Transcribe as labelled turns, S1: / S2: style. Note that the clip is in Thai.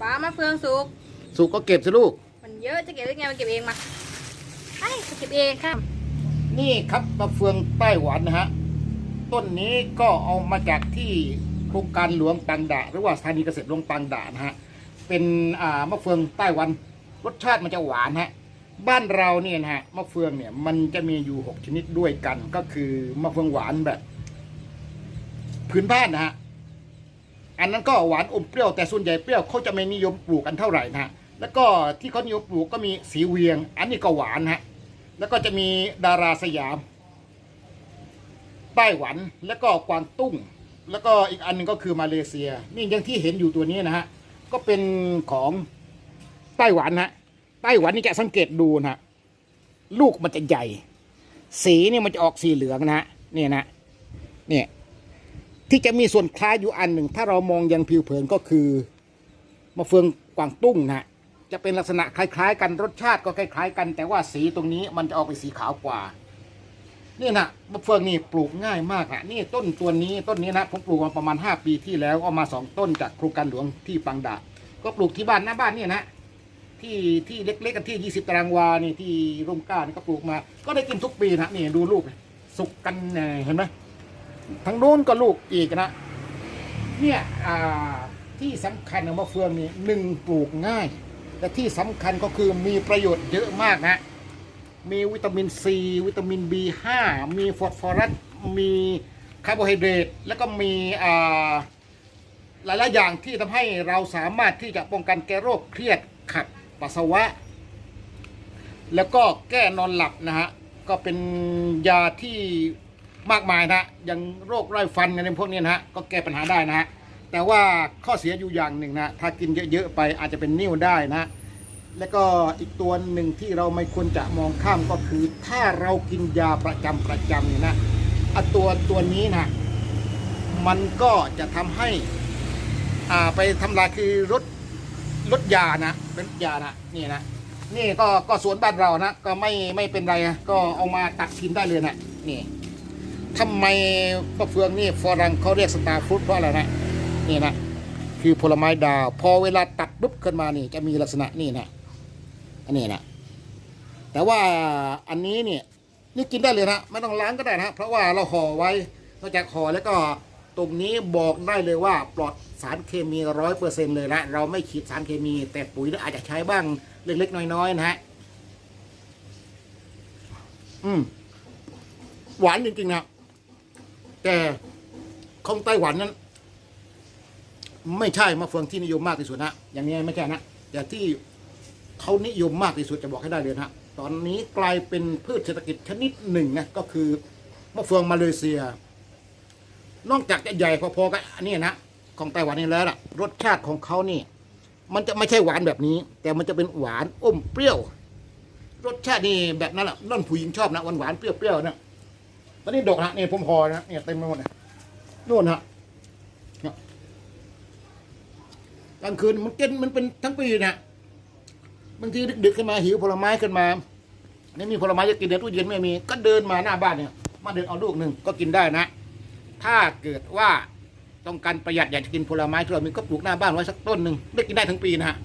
S1: ป้ามะเฟืองสุก
S2: สุกก็เก็บสิลูก
S1: มันเยอะจะเก็บได้ไงมันเก็บเองมาไอ้เก็บเองค่ะ
S2: นี่ครับมะเฟืองไต้หวันนะฮะ ต้นนี้ก็เอามาจากที่โครงการหลวงปังดาหรือว่าสถานีเกษตรหลวงปังดานะฮะ เป็นอ่ามะเฟืองไต้หวัน รสชาติมันจะหวานฮะ บ้านเราเนี่ยนะฮะมะเฟืองเนี่ยมันจะมีอยู่หกชนิดด้วยกัน ก็คือมะเฟืองหวานแบบ พื้นบ้านนะฮะ อันนั้นก็หวานอมเปรี้ยวแต่ส่วนใหญ่เปรี้ยวเขาจะไม่นิยมปลูกกันเท่าไหร่นะฮะแล้วก็ที่เขานิยมปลูกก็มีสีเวียง อันนี้ก็หวานฮะแล้วก็จะมีดาราสยามไต้หวันแล้วก็กวางตุ้ง แล้วก็อีกอันหนึงก็คือมาเลเซีย นี่อย่างที่เห็นอยู่ตัวนี้นะฮะก็เป็นของไต้หวันฮะไต้หวันนี่จะสังเกตดูนะฮะลูกมันจะใหญ่ สีนี่มันจะออกสีเหลืองนะฮะนี่นะเนี่ย ที่จะมีส่วนคล้ายอยู่อันหนึ่ง ถ้าเรามองยังผิวเผินก็คือมะเฟืองกวางตุ้งนะจะเป็นลักษณะคล้ายๆ กันรสชาติก็คล้าย ๆ กัน แต่ว่าสีตรงนี้มันจะออกเป็นสีขาวกว่านี่นะมะเฟืองนี่ปลูกง่ายมากอะนี่ต้นตัวนี้ต้นนี้นะผมปลูกมาประมาณ 5 ปีที่แล้วเอามาสองต้นจากโครงการหลวงที่ปังดาก็ปลูกที่บ้านหน้าบ้านนี่นะที่ที่เล็กๆกันที่ 20 ตารางวานี่ที่ร่มก้านก็ปลูกมา ก็ได้กินทุกปีนะนี่ดูลูกสุกกันเนี่ยเห็นไหม ทั้งโน้นก็ลูกอีกนะ เนี่ยที่สำคัญของมะเฟืองนี่หนึ่งปลูกง่ายแต่ที่สำคัญก็คือมีประโยชน์เยอะมากนะ มีวิตามินซีวิตามิน B5 มีฟอสฟอรัสมีคาร์โบไฮเดรตแล้วก็มีอ่าหลาย ๆ อย่างที่ทำให้เราสามารถที่จะป้องกันแก้โรคเครียดขัดปัสสาวะ แล้วก็แก้นอนหลับนะฮะ ก็เป็นยาที่ มากมายนะอย่างโรคไร้ฟันอะไรพวกนี้นะฮะก็แก้ปัญหาได้นะฮะแต่ว่าข้อเสียอยู่อย่างหนึ่งนะถ้ากินเยอะๆไปอาจจะเป็นนิ่วได้นะ แล้วก็อีกตัวหนึ่งที่เราไม่ควรจะมองข้ามก็คือ ถ้าเรากินยาประจำประจำเนี่ยนะอะตัวตัวนี้นะมันก็จะทำให้อ่าไปทำลายคือลดลดยานะเป็นยานะนี่นะนี่ก็ก็สวนบ้านเรานะก็ไม่ไม่เป็นไรนะก็เอามาตักกินได้เลยนะนี่ ทำไมมะเฟืองนี่ฝรั่งเขาเรียกสตาร์ฟรุตเพราะอะไรนะนี่นะคือผลไม้ดาว พอเวลาตัดปุ๊บขึ้นมานี่ จะมีลักษณะนี่นะอันนี้นะแต่ว่าอันนี้เนี่ยนี่กินได้เลยนะไม่ต้องล้างก็ได้นะเพราะว่าเราห่อไว้นอกจากห่อแล้วก็ตรงนี้บอกได้เลยว่าปลอดสารเคมีร้อยเปอร์เซ็นเลยนะเราไม่ฉีดสารเคมี แต่ปุ๋ยเราอาจจะใช้บ้างเล็กๆน้อยๆนะฮะอืมหวานจริงๆนะ แต่ของไต้หวันนั้น ไม่ใช่มะเฟืองที่นิยมมากที่สุดนะอย่างนี้ไม่ใช่นะแต่ที่เขานิยมมากที่สุดจะบอกให้ได้เลยนะตอนนี้กลายเป็นพืชเศรษฐกิจชนิดหนึ่งนะก็คือมะเฟืองมาเลเซีย นอกจากจะใหญ่พอๆกับอันนี้นะของไต้หวันนี่แล้วล่ะ รสชาติของเขานี่ มันจะไม่ใช่หวานแบบนี้ แต่มันจะเป็นหวานอมเปรี้ยว รสชาตินี่แบบนั้นแหละนั่นผู้หญิงชอบนะหวานหวานๆเปรี้ยวๆนะ ตอนนี้ดกนะเนี่ยผมพอนะเนี่ยเต็มไปหมดเลยนู่นฮะกลางคืนมันกินมันเป็นทั้งปีนะบางทีดึกๆขึ้นมาหิวผลไม้ขึ้นมาไม่มีผลไม้จะกินในตู้เย็นไม่มี ก็เดินมาหน้าบ้านเนี่ย มาเดินเอาลูกหนึ่งก็กินได้นะ ถ้าเกิดว่าต้องการประหยัดอยากจะกินผลไม้ที่เรามีก็ปลูกหน้าบ้านไว้สักต้นหนึ่งได้กินได้ทั้งปีนะฮะ